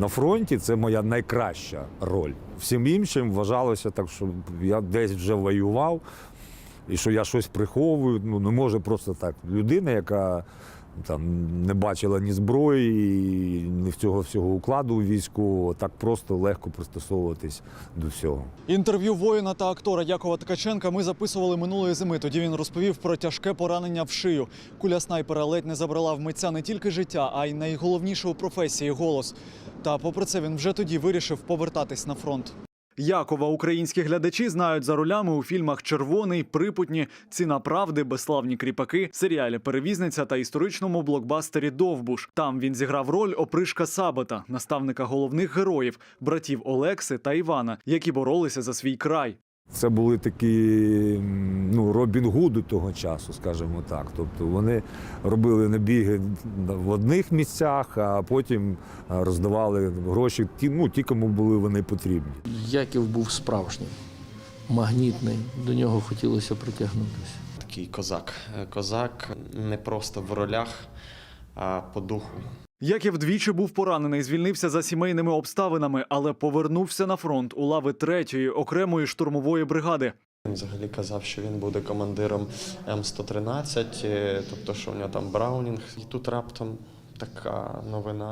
На фронті це моя найкраща роль. Всім іншим вважалося так, що я десь вже воював, і що я щось приховую. Ну не може просто так. Людина, яка там не бачила ні зброї, ні цього всього укладу війську, так просто легко пристосовуватись до всього. Інтерв'ю воїна та актора Якова Ткаченка ми записували минулої зими. Тоді він розповів про тяжке поранення в шию. Куля снайпера ледь не забрала в митця не тільки життя, а й найголовніше у професії голос. Та попри це він вже тоді вирішив повертатись на фронт. Якова українські глядачі знають за ролями у фільмах Червоний, Припутні, Ціна правди, Безславні кріпаки, серіалі Перевізниця та історичному блокбастері Довбуш. Там він зіграв роль опришка Сабата, наставника головних героїв, братів Олекси та Івана, які боролися за свій край. Це були такі ну, Робін Гуди того часу, скажімо так. Тобто вони робили набіги в одних місцях, а потім роздавали гроші ті, ну, ті, кому були вони потрібні. Яків був справжнім, магнітний, до нього хотілося притягнутися. Такий козак. Козак не просто в ролях, а по духу. Яків двічі був поранений, звільнився за сімейними обставинами, але повернувся на фронт у лави третьої окремої штурмової бригади. Він взагалі казав, що він буде командиром М113, е, тобто, що у нього там Браунінг. І тут раптом така новина.